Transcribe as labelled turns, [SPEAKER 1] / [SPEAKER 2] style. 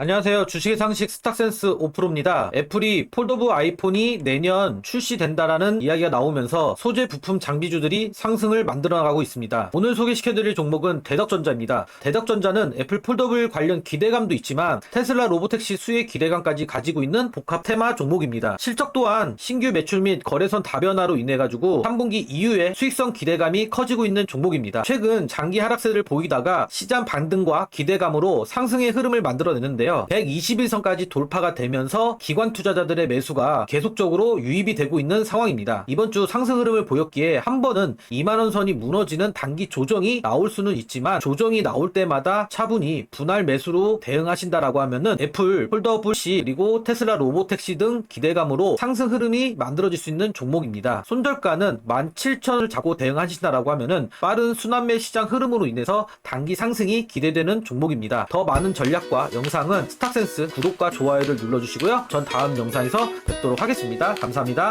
[SPEAKER 1] 안녕하세요. 주식의 상식 스탁센스 오프로입니다. 애플이 폴더브 아이폰이 내년 출시된다라는 이야기가 나오면서 소재 부품 장비주들이 상승을 만들어 나가고 있습니다. 오늘 소개시켜드릴 종목은 대덕전자입니다. 대덕전자는 애플 폴더블 관련 기대감도 있지만 테슬라 로보택시 수혜 기대감까지 가지고 있는 복합 테마 종목입니다. 실적 또한 신규 매출 및 거래선 다변화로 인해 가지고 3분기 이후에 수익성 기대감이 커지고 있는 종목입니다. 최근 장기 하락세를 보이다가 시장 반등과 기대감으로 상승의 흐름을 만들어내는데 요. 121선까지 돌파가 되면서 기관 투자자들의 매수가 계속적으로 유입이 되고 있는 상황입니다. 이번 주 상승 흐름을 보였기에 한 번은 2만원 선이 무너지는 단기 조정이 나올 수는 있지만 조정이 나올 때마다 차분히 분할 매수로 대응하신다라고 하면은 애플, 폴더블 C 그리고 테슬라 로보택시 등 기대감으로 상승 흐름이 만들어질 수 있는 종목입니다. 손절가는 17,000을 잡고 대응하신다라고 하면은 빠른 순환매 시장 흐름으로 인해서 단기 상승이 기대되는 종목입니다. 더 많은 전략과 스탁센스 구독과 좋아요를 눌러주시고요. 전 다음 영상에서 뵙도록 하겠습니다. 감사합니다.